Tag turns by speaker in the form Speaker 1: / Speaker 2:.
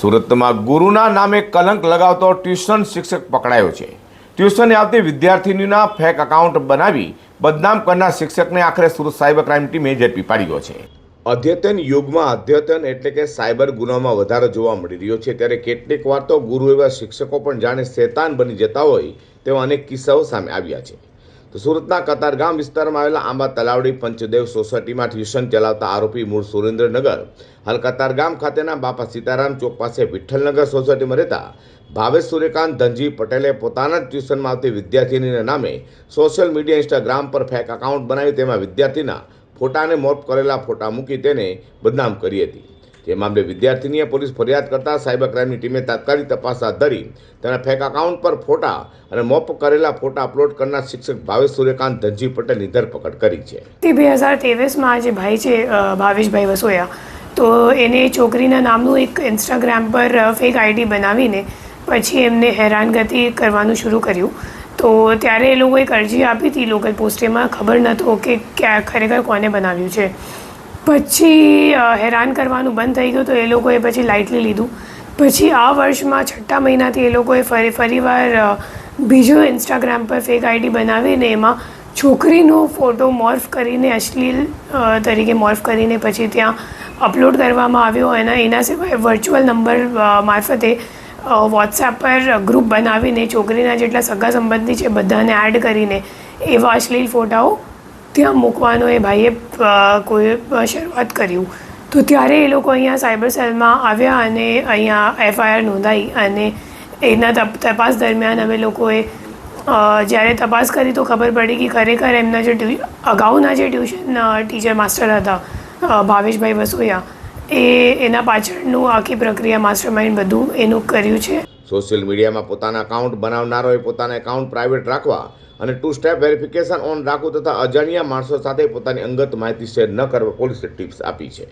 Speaker 1: સુરતમાં ગુરુના નામે કલંક લગાવતો ટ્યુશન શિક્ષક પકડાયો છે. ટ્યુશને આવતી વિદ્યાર્થીનીના ફેક એકાઉન્ટ બનાવી બદનામ કરનાર શિક્ષકને આખરે સુરત સાયબર ક્રાઇમ ટીમે ઝડપી પાડ્યો છે. અદ્યતન યુગમાં અદ્યતન એટલે કે સાયબર ગુનામાં વધારો જોવા મળી રહ્યો છે. ત્યારે કેટલીક વાર તો ગુરુ એવા શિક્ષકો પણ જાણે શેતાન બની જતા હોય તેવા અનેક કિસ્સાઓ સામે આવ્યા છે. સુરતના કતારગામ વિસ્તારમાં આવેલા આંબા તલાવડી પંચદેવ સોસાયટીમાં ટ્યુશન ચલાવતા આરોપી મૂળ સુરેન્દ્રનગર. હાલ કતારગામ ખાતેના બાપા સીતારામ ચોક પાસે વિઠ્ઠલનગર સોસાયટીમાં રહેતા ભાવેશ સૂર્યકાંત ધનજી પટેલે પોતાના જ ટ્યુશનમાં આવતી વિદ્યાર્થીનીના નામે સોશિયલ મીડિયા ઇન્સ્ટાગ્રામ પર ફેક એકાઉન્ટ બનાવી તેમાં વિદ્યાર્થીના ફોટાને મોપ કરેલા ફોટા મૂકી તેને બદનામ કરી હતી. જે મામલે વિદ્યાર્થીનીએ પોલીસ ફરિયાદ કરતા સાયબર ક્રાઇમની ટીમે તાત્કાલિક તપાસ હાથ ધરી. તેના ફેક એકાઉન્ટ પર ફોટા અને મોપ કરેલા ફોટા અપલોડ કરનાર શિક્ષક ભાવેશ સૂર્યકાંત ધનજી પટેલની ધરપકડ કરી છે.
Speaker 2: બે હજાર ત્રેવીસમાં જે ભાઈ છે ભાવેશભાઈ વસોયા, તો એને છોકરીના નામનું એક ઇન્સ્ટાગ્રામ પર ફેક આઈડી બનાવીને પછી એમને હેરાનગતિ કરવાનું શરૂ કર્યું. તો ત્યારે એ લોકોએ અરજી આપી હતી લોકલ પોસ્ટેમાં ખબર નહોતો કે ક્યાં, ખરેખર કોને બનાવ્યું છે. પછી હેરાન કરવાનું બંધ થઈ ગયું તો એ લોકોએ પછી લાઇટલી લીધું. પછી આ વર્ષમાં છઠ્ઠા મહિનાથી એ લોકોએ ફરી, ફરીવાર બીજો ઇન્સ્ટાગ્રામ પર ફેક આઈડી બનાવીને એમાં છોકરીનો ફોટો મોર્ફ કરીને અશ્લીલ તરીકે મોર્ફ કરીને પછી ત્યાં અપલોડ કરવામાં આવ્યો. અને એના સિવાય વર્ચ્યુઅલ નંબર મારફતે વોટ્સએપ પર ગ્રુપ બનાવીને છોકરીના જેટલા સગા સંબંધી છે બધાને એડ કરીને એવા અશ્લીલ ફોટાઓ ત્યાં મૂકવાનો એ ભાઈએ કોઈ શરૂઆત કર્યું. તો ત્યારે એ લોકો અહીંયા સાયબર સેલમાં આવ્યા અને અહીંયા એફઆઈઆર નોંધાઈ અને એના તપાસ દરમિયાન અમે લોકોએ જ્યારે તપાસ કરી તો ખબર પડી કે ખરેખર એમના જે ટ્યુ, અગાઉના જે ટ્યુશન ટીચર માસ્ટર હતા ભાવેશભાઈ વસોયા, એ એના પાછળનું આખી પ્રક્રિયા માસ્ટર માઇન્ડ બધું એનું કર્યું છે.
Speaker 1: સોશિયલ મીડિયામાં પોતાના એકાઉન્ટ બનાવનારોએ પોતાના એકાઉન્ટ પ્રાઇવેટ રાખવા અને ટુ સ્ટેપ વેરિફિકેશન ઓન રાખવું તથા અજાણ્યા માણસો સાથે પોતાની અંગત માહિતી શેર ન કરવા પોલીસે ટિપ્સ આપી છે.